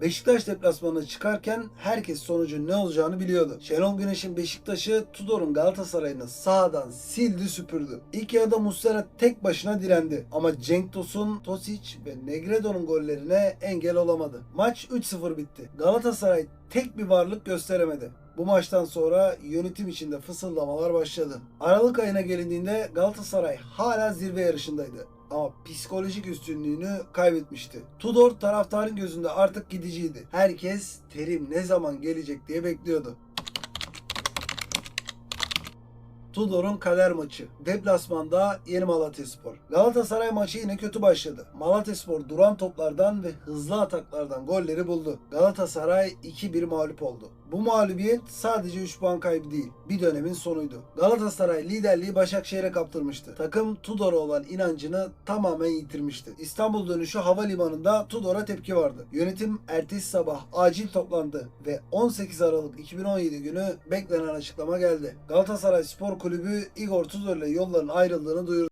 Beşiktaş deplasmanına çıkarken herkes sonucun ne olacağını biliyordu. Şenol Güneş'in Beşiktaş'ı Tudor'un Galatasaray'ını sağdan sildi süpürdü. İlk yarıda Muslera tek başına direndi ama Cenk Tosun, Tosic ve Negredo'nun gollerine engel olamadı. Maç 3-0 bitti. Galatasaray tek bir varlık gösteremedi. Bu maçtan sonra yönetim içinde fısıldamalar başladı. Aralık ayına gelindiğinde Galatasaray hala zirve yarışındaydı ama psikolojik üstünlüğünü kaybetmişti. Tudor taraftarın gözünde artık gidiciydi. Herkes terim ne zaman gelecek diye bekliyordu. Tudor'un kader maçı. Deplasmanda Yeni Malatyaspor. Galatasaray maçı yine kötü başladı. Malatyaspor duran toplardan ve hızlı ataklardan golleri buldu. Galatasaray 2-1 mağlup oldu. Bu mağlubiyet sadece 3 puan kaybı değil, bir dönemin sonuydu. Galatasaray liderliği Başakşehir'e kaptırmıştı. Takım Tudor'a olan inancını tamamen yitirmişti. İstanbul dönüşü havalimanında Tudor'a tepki vardı. Yönetim ertesi sabah acil toplandı ve 18 Aralık 2017 günü beklenen açıklama geldi. Galatasaray Spor Kulübü Igor Tudor ile yolların ayrıldığını duyurdu.